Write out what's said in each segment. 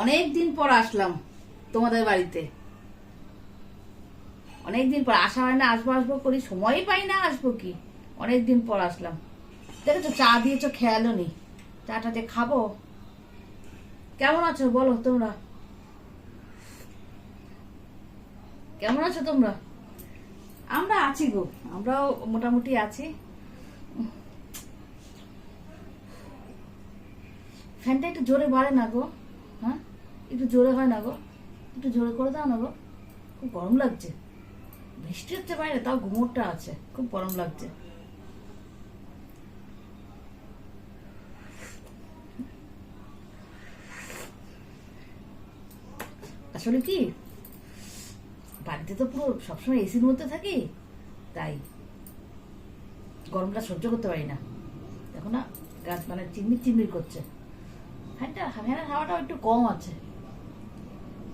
অনেক দিন পর আসলাম তোমাদের বাড়িতে। অনেক দিন পর আসা হয় না আসব আসব করি, সময়ই পাই না আসব কি? অনেক দিন পর আসলাম। দেখেছ, চা দিয়েছ, খেয়ালও নি চাটা যে খাব? কেমন আছো বলো তোমরা? কেমন আছো তোমরা? আমরা আছি গো, আমরাও মোটামুটি আছি। ফ্যানটা একটু জোরে বাড়ে না গো? হ্যাঁ? একটু জোরে হয় না গো। একটু জোরে করে দাও না গো। খুব গরম লাগছে। বৃষ্টি হচ্ছে বাইরে, তাও ঘুমোরটা আছে। খুব গরম লাগছে। আসলে কি? বাড়িতে তো পুরো সবসময় এসির মধ্যে থাকি, তাই গরমটা সহ্য করতে পারি না। দেখো না, গাছ মানে চিমনি চিমনি করছে। ফ্যানটা ফ্যানের হাওয়াটাও একটু কম আছে।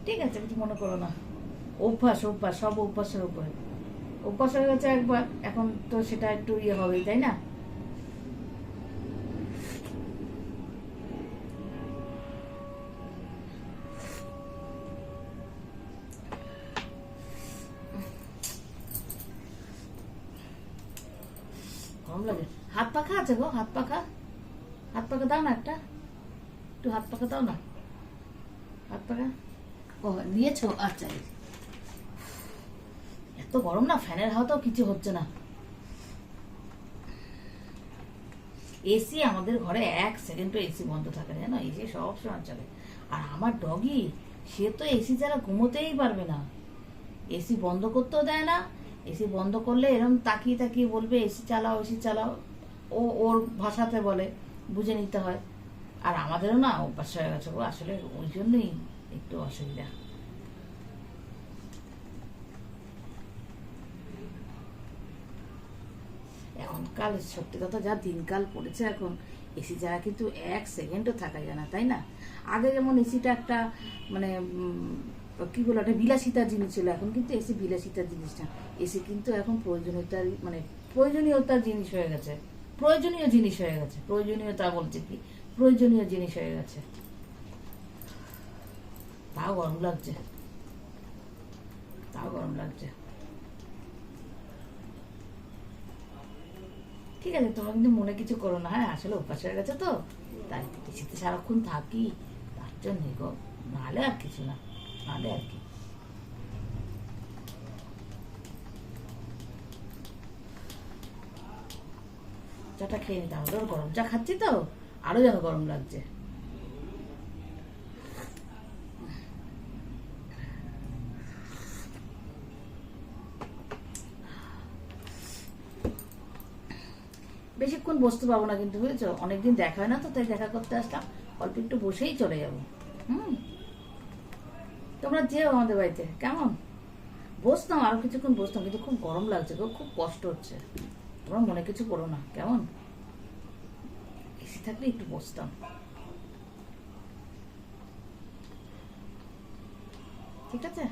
ঠিক আছে, কিছু মনে করো না। অভ্যাস অভ্যাস, সব অভ্যাসের অভ্যাস হয়ে গেছে একবার, এখন তো সেটা একটু ইয়ে তাই না? হাত পাখা আছে গো, হাত পাখা। হাত পাখা দাও না একটা। একটু হাত পাখা দাও না। হাত পাখা? ও নিয়েছো আচ্ছা। এত গরম না? ফ্যানের হাওয়াতেও কিছু হচ্ছে না। এসি আমাদের ঘরে এক সেকেন্ড সেকেন্ডও এসি বন্ধ থাকে, জানো? এসি সব সময় চলে। আর আমার ডগি সে তো এসি ছাড়া ঘুমোতেই পারবে না। এসি বন্ধ করতেও দেয় না। এসি বন্ধ করলে এরকম তাকিয়ে তাকিয়ে বলবে এসি চালাও এসি চালাও। ও, ওর ভাষাতে বলে, বুঝে নিতে হয়। আর আমাদেরও না অভ্যাস হয়ে গেছে গো, আসলে ওই জন্যই একটু অসুবিধা। এখনকাল সত্যি কথা যা দিনকাল পড়েছে এখন এসি ছাড়া কিন্তু এক সেকেন্ডও থাকা যায় না, তাই না? আগে যেমন এসিটা একটা মানে কি বলো একটা বিলাসিতার জিনিস ছিল, এখন কিন্তু এসি বিলাসিতার জিনিস না এসি কিন্তু এখন প্রয়োজনীয়তার মানে প্রয়োজনীয়তার জিনিস হয়ে গেছে। প্রয়োজনীয় জিনিস হয়ে গেছে, প্রয়োজনীয়তা বলছে কি? প্রয়োজনীয় জিনিস হয়ে গেছে। তাও গরম লাগছে। তাও গরম লাগছে। ঠিক আছে, তোমরা কিন্তু মনে কিছু করো না হ্যাঁ? আসলে অভ্যাস হয়ে গেছে তো। তাই এসিতে সারাক্ষণ থাকি, তার জন্য গো। নাহলে আর কিছু না, নাহলে আর কি। চাটা খেয়ে নিতে হবে গরম চা খাচ্ছি তো? আরও যেন গরম লাগছে। বেশিক্ষণ বসতে পারব না কিন্তু, বুঝেছ? অনেকদিন দেখা হয় না তো, তাই দেখা করতে আসলাম। অল্প একটু বসেই চলে যাব। হুম? তোমরা যেও আমাদের বাড়িতে, কেমন? বসতাম, আরও কিছুক্ষণ বসতাম, কিন্তু খুব গরম লাগছে খুব কষ্ট হচ্ছে। তোমরা মনে কিছু করো না, কেমন? এসি থাকলে একটু বসতাম। ঠিক আছে?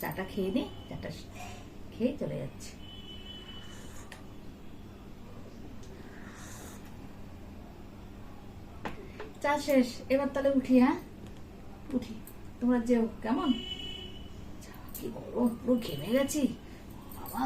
চাটা খেয়ে নি, চাটা খেয়ে চলে যাচ্ছে। চা শেষ, এবার তাহলে উঠি হ্যাঁ? উঠি। তোমরা যেও, কেমন? কি গরম, পুরো ঘেমে গেছি। বাবা!